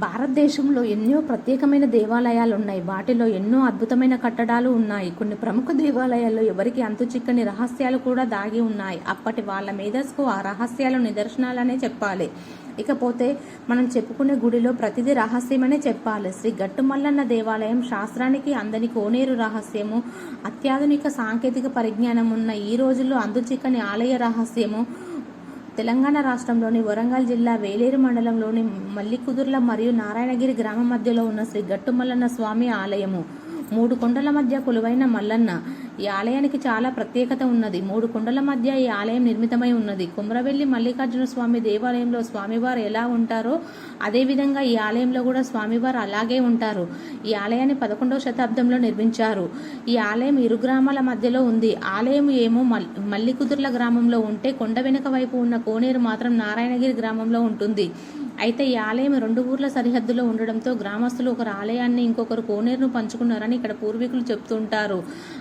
భారతదేశంలో ఎన్నో ప్రత్యేకమైన దేవాలయాలు ఉన్నాయి వాటిలో ఎన్నో అద్భుతమైన కట్టడాలు ఉన్నాయి. కొన్ని ప్రముఖ దేవాలయాల్లో ఎవరికి అంతు చిక్కని రహస్యాలు కూడా దాగి ఉన్నాయి. అప్పటి వాళ్ళ మేధస్కు ఆ రహస్యాలు నిదర్శనాలనే చెప్పాలి. ఇకపోతే మనం చెప్పుకునే గుడిలో ప్రతిదీ రహస్యమనే చెప్పాలి. శ్రీ గట్టుమల్లన్న దేవాలయం శాస్త్రానికి అందని కోనేరు రహస్యము అత్యాధునిక సాంకేతిక పరిజ్ఞానం ఉన్న ఈ రోజుల్లో అందుచిక్కని ఆలయ రహస్యము తెలంగాణ రాష్ట్రంలోని వరంగల్ జిల్లా వేలేరు మండలంలోని మల్లికుదుర్ల మరియు నారాయణగిరి గ్రామం మధ్యలో ఉన్న శ్రీ గట్టుమల్లన్న స్వామి ఆలయము. మూడు కొండల మధ్య కొలువైన మల్లన్న. ఈ ఆలయానికి చాలా ప్రత్యేకత ఉన్నది. మూడు కొండల మధ్య ఈ ఆలయం నిర్మితమై ఉన్నది. కుమ్రవెల్లి మల్లికార్జున స్వామి దేవాలయంలో స్వామివారు ఎలా ఉంటారో అదేవిధంగా ఈ ఆలయంలో కూడా స్వామివారు అలాగే ఉంటారు. ఈ ఆలయాన్ని పదకొండవ శతాబ్దంలో నిర్మించారు. ఈ ఆలయం ఇరు గ్రామాల మధ్యలో ఉంది. ఆలయం ఏమో మల్ మల్లికుదుర్ల గ్రామంలో ఉంటే కొండ వెనుక వైపు ఉన్న కోనేరు మాత్రం నారాయణగిరి గ్రామంలో ఉంటుంది. అయితే ఈ ఆలయం రెండు ఊర్ల సరిహద్దులో ఉండడంతో గ్రామస్తులు ఒకరు ఆలయాన్ని ఇంకొకరు కోనేరును పంచుకున్నారని ఇక్కడ పూర్వీకులు చెప్తుంటారు.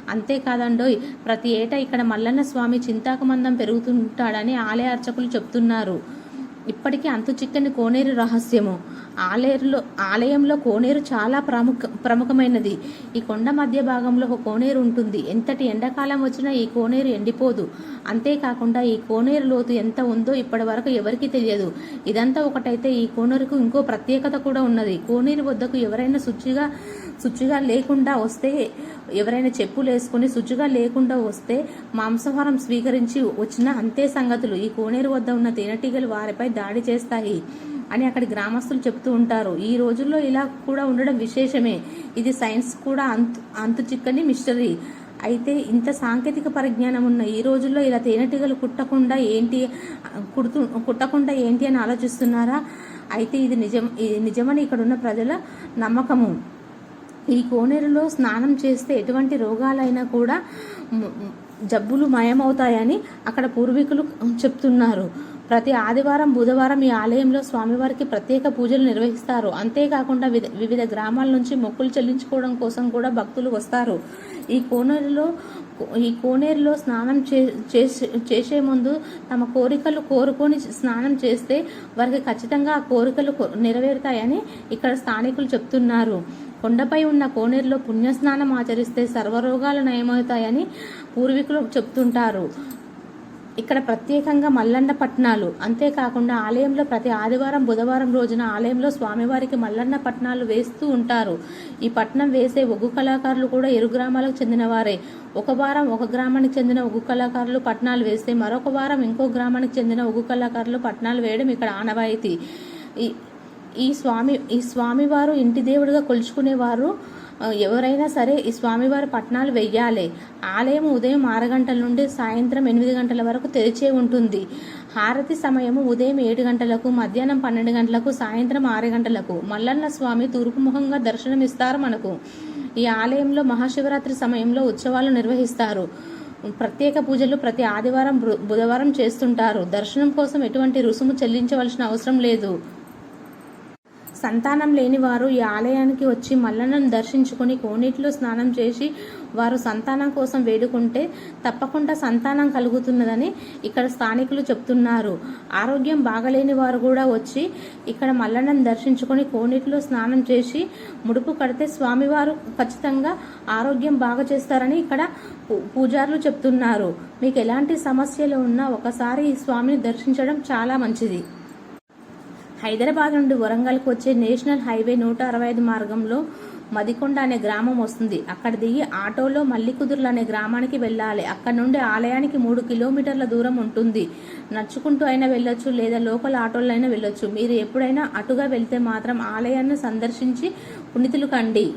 అంతేకాదండోయ్ ప్రతి ఏటా ఇక్కడ మల్లన్న స్వామి చింతాకమందం పెరుగుతుంటాడని ఆలయ అర్చకులు చెప్తున్నారు. ఇప్పటికీ అంతు చిక్కని కోనేరు రహస్యము. ఆలయంలో ఆలయంలో కోనేరు చాలా ప్రముఖ ప్రముఖమైనది. ఈ కొండ మధ్య భాగంలో ఒక కోనేరు ఉంటుంది. ఎంతటి ఎండాకాలం వచ్చినా ఈ కోనేరు ఎండిపోదు. అంతేకాకుండా ఈ కోనేరు లోతు ఎంత ఉందో ఇప్పటి వరకు ఎవరికీ తెలియదు. ఇదంతా ఒకటైతే ఈ కోనేరుకు ఇంకో ప్రత్యేకత కూడా ఉన్నది. కోనేరు వద్దకు ఎవరైనా శుచిగా శుచిగా లేకుండా వస్తే ఎవరైనా చెప్పులు వేసుకుని శుచిగా లేకుండా వస్తే మాంసాహారం స్వీకరించి వచ్చిన అంతే సంగతులు. ఈ కోనేరు వద్ద ఉన్న తేనెటీగలు వారిపై దాడి చేస్తాయి. అని అక్కడి గ్రామస్తులు చెప్తూ ఉంటారు. ఈ రోజుల్లో ఇలా కూడా ఉండడం విశేషమే. ఇది సైన్స్ కూడా అంతు అంతు చిక్కని మిస్టరీ. అయితే ఇంత సాంకేతిక పరిజ్ఞానం ఉన్న ఈ రోజుల్లో ఇలా తేనెటీగలు కుట్టకుండా ఏంటి కుడుతు కుట్టకుండా ఏంటి అని ఆలోచిస్తున్నారా? అయితే ఇది నిజం ఇది నిజమని ఇక్కడ ఉన్న ప్రజల నమ్మకము. ఈ కోనేరులో స్నానం చేస్తే ఎటువంటి రోగాలైనా కూడా జబ్బులు మయమవుతాయని అక్కడ పూర్వీకులు చెప్తున్నారు. ప్రతి ఆదివారం బుధవారం ఈ ఆలయంలో స్వామివారికి ప్రత్యేక పూజలు నిర్వహిస్తారు. అంతేకాకుండా వివిధ గ్రామాల నుంచి మొక్కులు చెల్లించుకోవడం కోసం కూడా భక్తులు వస్తారు. ఈ కోనేరులో ఈ కోనేరులో స్నానం చే చేసే చేసే ముందు తమ కోరికలు కోరుకొని స్నానం చేస్తే వారికి ఖచ్చితంగా ఆ కోరికలు నెరవేరుతాయని ఇక్కడ స్థానికులు చెప్తున్నారు. కొండపై ఉన్న కోనేరులో పుణ్యస్నానం ఆచరిస్తే సర్వరోగాలు నయమవుతాయని పూర్వీకులు చెప్తుంటారు. ఇక్కడ ప్రత్యేకంగా మల్లన్న పట్నాలు అంతేకాకుండా ఆలయంలో ప్రతి ఆదివారం బుధవారం రోజున ఆలయంలో స్వామివారికి మల్లన్న పట్నాలు వేస్తూ ఉంటారు. ఈ పట్నం వేసే ఒగ్గు కళాకారులు కూడా ఇరు గ్రామాలకు చెందినవారే. ఒక వారం ఒక గ్రామానికి చెందిన ఒగ్గు కళాకారులు పట్నాలు వేస్తే మరొక వారం ఇంకో గ్రామానికి చెందిన ఒగ్గు కళాకారులు పట్నాలు వేయడం ఇక్కడ ఆనవాయితీ. ఈ స్వామి ఈ స్వామివారు ఇంటి దేవుడిగా కొలుచుకునేవారు ఎవరైనా సరే ఈ స్వామివారి పట్నాలు వెయ్యాలి. ఆలయం ఉదయం ఆరు గంటల నుండి సాయంత్రం ఎనిమిది గంటల వరకు తెరిచే ఉంటుంది. హారతి సమయము ఉదయం ఏడు గంటలకు మధ్యాహ్నం పన్నెండు గంటలకు సాయంత్రం ఆరు గంటలకు. మల్లన్న స్వామి తూర్పుముఖంగా దర్శనమిస్తారు మనకు. ఈ ఆలయంలో మహాశివరాత్రి సమయంలో ఉత్సవాలు నిర్వహిస్తారు. ప్రత్యేక పూజలు ప్రతి ఆదివారం బు- బుధవారం చేస్తుంటారు. దర్శనం కోసం ఎటువంటి రుసుము చెల్లించవలసిన అవసరం లేదు. సంతానం లేని వారు ఈ ఆలయానికి వచ్చి మల్లన్నను దర్శించుకొని కోనేటిలో స్నానం చేసి వారు సంతానం కోసం వేడుకుంటే తప్పకుండా సంతానం కలుగుతున్నదని ఇక్కడ స్థానికులు చెప్తున్నారు. ఆరోగ్యం బాగలేని వారు కూడా వచ్చి ఇక్కడ మల్లన్నను దర్శించుకొని కోనేటిలో స్నానం చేసి ముడుపు కడితే స్వామివారు ఖచ్చితంగా ఆరోగ్యం బాగా చేస్తారని ఇక్కడ పూ- పూజారులు చెప్తున్నారు. మీకు ఎలాంటి సమస్యలు ఉన్నా ఒకసారి ఈ స్వామిని దర్శించడం చాలా మంచిది. హైదరాబాద్ నుండి వరంగల్కు వచ్చే నేషనల్ హైవే నూట అరవై ఐదు మార్గంలో మదికొండ అనే గ్రామం వస్తుంది. అక్కడ దిగి ఆటోలో మల్లికుదుర్లు అనే గ్రామానికి వెళ్ళాలి. అక్కడ నుండి ఆలయానికి మూడు కిలోమీటర్ల దూరం ఉంటుంది. నడుచుకుంటూ అయినా వెళ్ళొచ్చు లేదా లోకల్ ఆటోలైనా అయినా వెళ్ళొచ్చు. మీరు ఎప్పుడైనా అటుగా వెళ్తే మాత్రం ఆలయాన్ని సందర్శించి పుణితులు కండి.